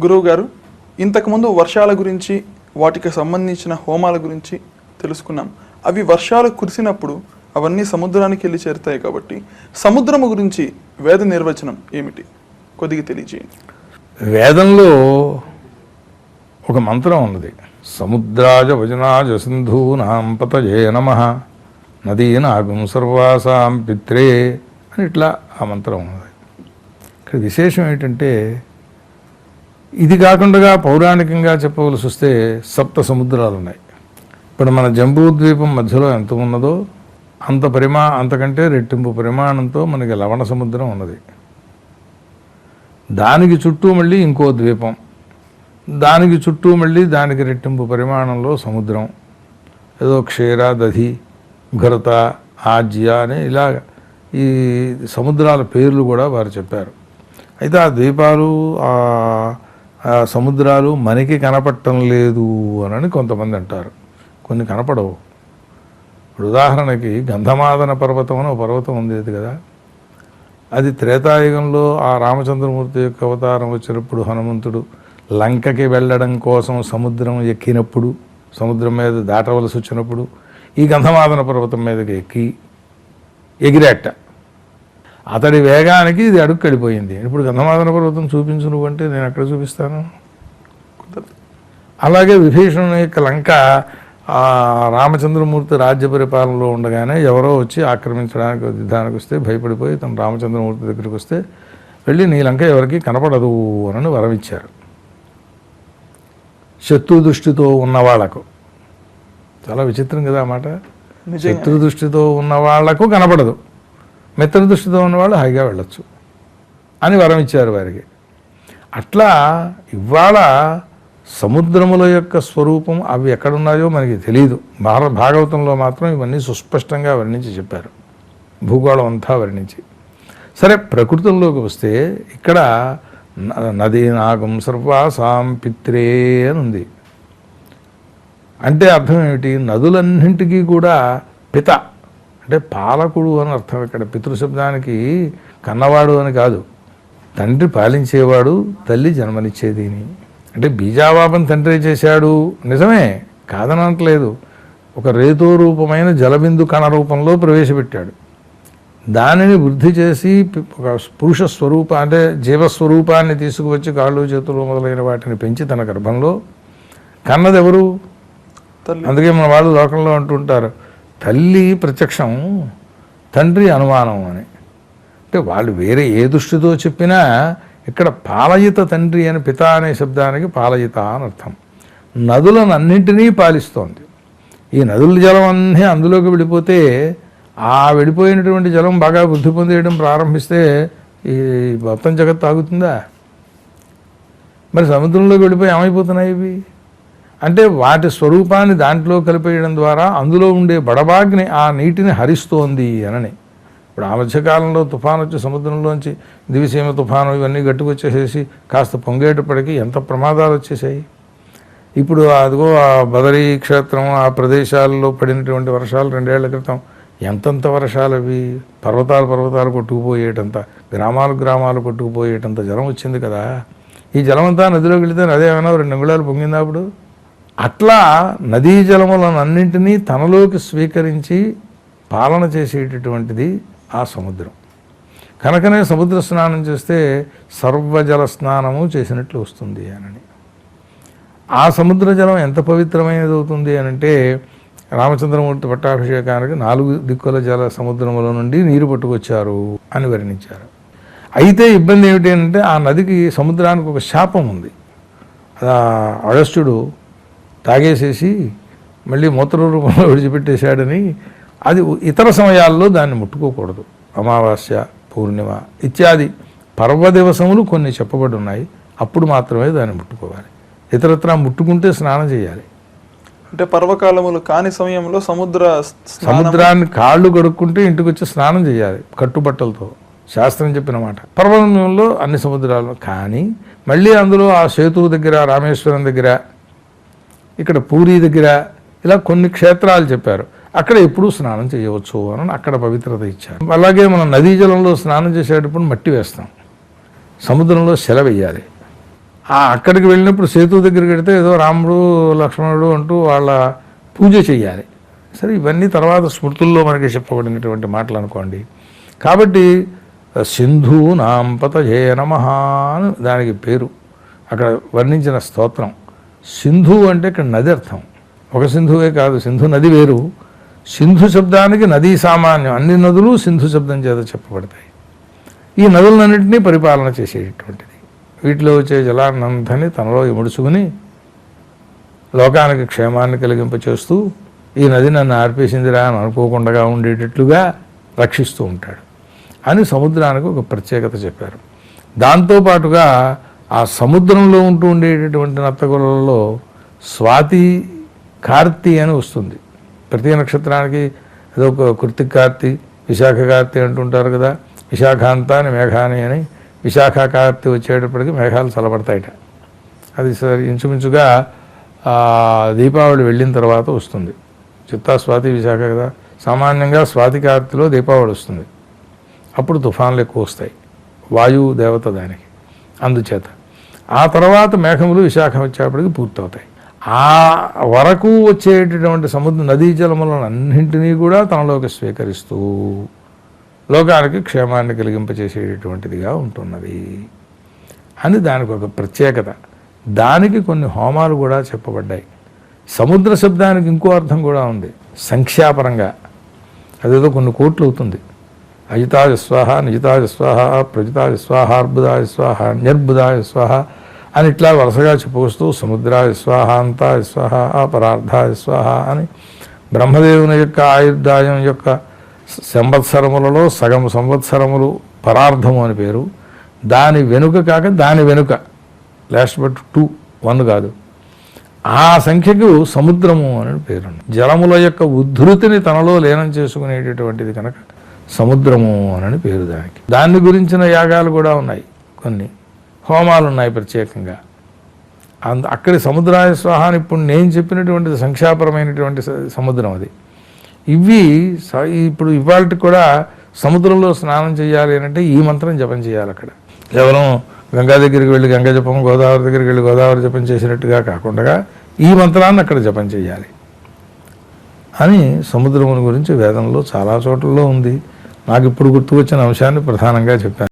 గురువు గారు ఇంతకుముందు వర్షాల గురించి వాటికి సంబంధించిన హోమాల గురించి తెలుసుకున్నాం. అవి వర్షాలు కురిసినప్పుడు అవన్నీ సముద్రానికి వెళ్ళి చేరుతాయి కాబట్టి సముద్రము గురించి వేద నిర్వచనం ఏమిటి? కొద్దిగా తెలియజేయండి. వేదంలో ఒక మంత్రం ఉన్నది. సముద్రాజ వజనాజ సింధూనాం పతయే నమ నదీనాగం సర్వాసాం పిత్రే అని ఇట్లా ఆ మంత్రం ఉన్నది. ఇక్కడ విశేషం ఏంటంటే ఇది కాకుండా పౌరాణికంగా చెప్పవలసి వస్తే సప్త సముద్రాలు ఉన్నాయి ఇప్పుడు మన జంబూ ద్వీపం మధ్యలో ఎంత ఉన్నదో అంత పరిమా అంతకంటే రెట్టింపు పరిమాణంతో మనకి లవణ సముద్రం ఉన్నది. దానికి చుట్టూ మళ్ళీ ఇంకో ద్వీపం. దానికి చుట్టూ మళ్ళీ దానికి రెట్టింపు పరిమాణంలో సముద్రం. ఏదో క్షీర దధి ఘరత ఆజ్య అని ఇలా ఈ సముద్రాల పేర్లు కూడా వారు చెప్పారు. అయితే ఆ ద్వీపాలు ఆ సముద్రాలు మనకి కనపడటం లేదు అని కొంతమంది అంటారు. కొన్ని కనపడవు. ఇప్పుడు ఉదాహరణకి గంధమాదన పర్వతం అని ఒక పర్వతం ఉండేది కదా. అది త్రేతాయుగంలో ఆ రామచంద్రమూర్తి యొక్క అవతారం వచ్చినప్పుడు హనుమంతుడు లంకకి వెళ్ళడం కోసం సముద్రం ఎక్కినప్పుడు సముద్రం మీద దాటవలసి వచ్చినప్పుడు ఈ గంధమాదన పర్వతం మీదకి ఎక్కి ఎగిరేట. అతడి వేగానికి ఇది అడుగు వెళ్ళిపోయింది ఇప్పుడు గంధమాదన పర్వతం చూపించు నువ్వంటే నేను ఎక్కడ చూపిస్తాను. అలాగే విభీషణుని యొక్క లంక రామచంద్రమూర్తి రాజ్య పరిపాలనలో ఉండగానే ఎవరో వచ్చి ఆక్రమించడానికి యుద్ధానికి వస్తే భయపడిపోయి తన రామచంద్రమూర్తి దగ్గరికి వస్తే వెళ్ళి నీ లంక ఎవరికి కనపడదు అని వరం ఇచ్చారు. శత్రు దృష్టితో ఉన్న వాళ్ళకు. చాలా విచిత్రం కదా ఆ మాట. నిజంగా. శత్రు దృష్టితో ఉన్న వాళ్ళకు కనపడదు. మిత్ర దృష్టితో ఉన్నవాళ్ళు హాయిగా వెళ్ళొచ్చు అని వరం ఇచ్చారు వారికి. అట్లా ఇవాళ సముద్రముల యొక్క స్వరూపం అవి ఎక్కడున్నాయో మనకి తెలియదు భారత భాగవతంలో మాత్రం ఇవన్నీ సుస్పష్టంగా వర్ణించి చెప్పారు. భూగోళం అంతా వర్ణించి. సరే ప్రకృతంలోకి వస్తే ఇక్కడ నదీ నాగం సర్వాసాం పిత్రే అని ఉంది. అంటే అర్థం ఏమిటి? నదులన్నింటికీ కూడా పిత. అంటే పాలకుడు అని అర్థం ఇక్కడ. పితృశబ్దానికి కన్నవాడు అని కాదు. తండ్రి పాలించేవాడు తల్లి జన్మనిచ్చేది అని. అంటే బీజావాపం తండ్రి చేశాడు. నిజమే కాదనట్లేదు. ఒక రేతో రూపమైన జలబిందు కణ రూపంలో ప్రవేశపెట్టాడు. దానిని వృద్ధి చేసి ఒక పురుష స్వరూప అంటే జీవస్వరూపాన్ని తీసుకువచ్చి కాళ్ళు చేతులు మొదలైన వాటిని పెంచి తన గర్భంలో. కన్నదెవరు? అందుకే మన వాళ్ళు లోకంలో అంటుంటారు తల్లి ప్రత్యక్షం తండ్రి అనుమానం అని. అంటే వాళ్ళు వేరే ఏ దృష్టితో చెప్పినా ఇక్కడ పాలయిత తండ్రి అని పిత అనే శబ్దానికి పాలయిత అని అర్థం. నదులను అన్నింటినీ పాలిస్తోంది. ఈ నదుల జలం అన్నీ అందులోకి వెళ్ళిపోతే ఆ వెళ్ళిపోయినటువంటి జలం బాగా వృద్ధి పొందేయడం ప్రారంభిస్తే ఈ మొత్తం జగత్తు ఆగుతుందా? మరి సముద్రంలోకి వెళ్ళిపోయి ఏమైపోతున్నాయి ఇవి? అంటే వాటి స్వరూపాన్ని దాంట్లో కలిపేయడం ద్వారా అందులో ఉండే బడబాగ్ని ఆ నీటిని హరిస్తోంది అనని. ఇప్పుడు ఆ మధ్యకాలంలో తుఫాను వచ్చి సముద్రంలోంచి దివిసీమ తుఫాను ఇవన్నీ గట్టుకొచ్చేసేసి కాస్త పొంగేటప్పటికి ఎంత ప్రమాదాలు వచ్చేసాయి? ఇప్పుడు అదిగో ఆ బదరీ క్షేత్రం ఆ ప్రదేశాల్లో పడినటువంటి వర్షాలు రెండేళ్ళ క్రితం ఎంతంత వర్షాలు అవి? పర్వతాలు పర్వతాలు కొట్టుకుపోయేటంత గ్రామాలు గ్రామాలు కొట్టుకుపోయేటంత జలం వచ్చింది కదా. ఈ జలమంతా నదిలోకి వెళితే అదేమైనా రెండు అంగుళాలు పొంగిందా అప్పుడు? అట్లా నదీ జలములనన్నింటినీ తనలోకి స్వీకరించి పాలన చేసేటటువంటిది ఆ సముద్రం. కనుకనే సముద్ర స్నానం చేస్తే సర్వజల స్నానము చేసినట్లు వస్తుంది అని ఆ సముద్ర జలం ఎంత పవిత్రమైనది అవుతుంది అని అంటే రామచంద్రమూర్తి పట్టాభిషేకానికి నాలుగు దిక్కుల జల సముద్రముల నుండి నీరు పట్టుకొచ్చారు అని వర్ణించారు. అయితే ఇబ్బంది ఏమిటి అంటే ఆ నదికి సముద్రానికి ఒక శాపం ఉంది. అడస్టుడు తాగేసేసి మళ్ళీ మూత్ర రూపంలో విడిచిపెట్టేశాడని అది ఇతర సమయాల్లో దాన్ని ముట్టుకోకూడదు. అమావాస్య పూర్ణిమ ఇత్యాది పర్వ దివసములు కొన్ని చెప్పబడి ఉన్నాయి అప్పుడు మాత్రమే దాన్ని ముట్టుకోవాలి. ఇతరత్రా ముట్టుకుంటే స్నానం చేయాలి. అంటే పర్వకాలములు కాని సమయంలో సముద్ర సముద్రాన్ని కాళ్ళు కడుక్కుంటే ఇంటికి వచ్చి స్నానం చేయాలి కట్టుబట్టలతో. శాస్త్రం చెప్పిన మాట. పర్వతంలో అన్ని సముద్రాలు కానీ మళ్ళీ అందులో ఆ సేతువు దగ్గర రామేశ్వరం దగ్గర ఇక్కడ పూరి దగ్గర ఇలా కొన్ని క్షేత్రాలు చెప్పారు. అక్కడ ఎప్పుడూ స్నానం చేయవచ్చు అని అక్కడ పవిత్రత ఇచ్చారు. అలాగే మనం నదీ జలంలో స్నానం చేసేటప్పుడు మట్టి వేస్తాం. సముద్రంలో శిల వేయాలి. అక్కడికి వెళ్ళినప్పుడు సేతు దగ్గరికి వెడితే ఏదో రాముడు లక్ష్మణుడు అంటూ వాళ్ళ పూజ చేయాలి. సరే ఇవన్నీ తర్వాత స్మృతుల్లో మనకి చెప్పబడినటువంటి మాటలు అనుకోండి. కాబట్టి సింధు నాంపత జయ నమ అని దానికి పేరు. అక్కడ వర్ణించిన స్తోత్రం. సింధు అంటే ఇక్కడ నది అర్థం. ఒక సింధువే కాదు సింధు నది వేరు. సింధు శబ్దానికి నదీ సామాన్యం. అన్ని నదులు సింధు శబ్దం చేత చెప్పబడతాయి. ఈ నదులన్నింటినీ పరిపాలన చేసేటటువంటిది. వీటిలో వచ్చే జలాన్నంతని తనలో ఇముడుచుకుని లోకానికి క్షేమాన్ని కలిగింపచేస్తూ ఈ నది నన్ను ఆర్పేసిందిరా అని అనుకోకుండా ఉండేటట్లుగా రక్షిస్తూ ఉంటాడు. అని సముద్రానికి ఒక ప్రత్యేకత చెప్పారు. దాంతోపాటుగా ఆ సముద్రంలో ఉంటూ ఉండేటటువంటి నత్తగొలలో స్వాతి కార్తీ అని వస్తుంది. ప్రతి నక్షత్రానికి ఏదో ఒక కృతిక్ కార్తీ విశాఖ కార్తీ అంటుంటారు కదా విశాఖాంతాన్ని మేఘాని అని విశాఖ కార్తీ వచ్చేటప్పటికి మేఘాలు చల్లబడతాయట. అది సరి ఇంచుమించుగా దీపావళి వెళ్ళిన తర్వాత వస్తుంది. చిత్తా స్వాతి విశాఖ కదా సామాన్యంగా స్వాతి కార్తిలో దీపావళి వస్తుంది. అప్పుడు తుఫాన్లు ఎక్కువ వస్తాయి. వాయువు దేవత దానికి. అందుచేత ఆ తర్వాత మేఘములు విశాఖ వచ్చేప్పటికి పూర్తవుతాయి. ఆ వరకు వచ్చేటటువంటి సముద్ర నదీ జలములను అన్నింటినీ కూడా తనలోకి స్వీకరిస్తూ లోకానికి క్షేమాన్ని కలిగింపచేసేటటువంటిదిగా ఉంటున్నది. అని దానికి ఒక ప్రత్యేకత. దానికి కొన్ని హోమాలు కూడా చెప్పబడ్డాయి. సముద్ర శబ్దానికి ఇంకో అర్థం కూడా ఉంది. సంఖ్యాపరంగా. అదేదో కొన్ని కోట్లు అవుతుంది. అజితాయ స్వాహ నిజితాయ స్వాహ ప్రజితాయ స్వాహ అర్బుదాయ స్వాహ నిర్బుదాయ స్వాహ అని ఇట్లా వరుసగా చెప్పుకొస్తూ సముద్రాయ స్వాహ అంతాయ స్వాహ అపరార్థాయ స్వాహ అని బ్రహ్మదేవుని యొక్క ఆయుర్దాయం యొక్క సంవత్సరములలో సగం సంవత్సరములు పరార్థము అని పేరు. దాని వెనుక కాక దాని వెనుక. లాస్ట్ బట్ టూ వన్ కాదు. ఆ సంఖ్యకు సముద్రము అని పేరు జలముల యొక్క ఉద్ధృతిని తనలో లేనం చేసుకునేటటువంటిది కనుక సముద్రము అని పేరు దానికి. దాన్ని గురించిన యాగాలు కూడా ఉన్నాయి కొన్ని. హోమాలు ఉన్నాయి ప్రత్యేకంగా. అంద అక్కడి సముద్రాయ స్వాహాన్ని ఇప్పుడు నేను చెప్పినటువంటి సంక్షాపరమైనటువంటి సముద్రం అది. ఇవి స- ఇప్పుడు ఇవాళ కూడా సముద్రంలో స్నానం చేయాలి అని అంటే ఈ మంత్రం జపం చేయాలి అక్కడ. కేవలం గంగా దగ్గరికి వెళ్ళి గంగా జపం గోదావరి దగ్గరికి వెళ్ళి గోదావరి జపం చేసినట్టుగా కాకుండా ఈ మంత్రాన్ని అక్కడ జపం చేయాలి. అని సముద్రముని గురించి వేదంలో చాలా చోట్లలో ఉంది. నాకు ఇప్పుడు గుర్తుకొచ్చిన అంశాన్ని ప్రధానంగా చెప్పాను.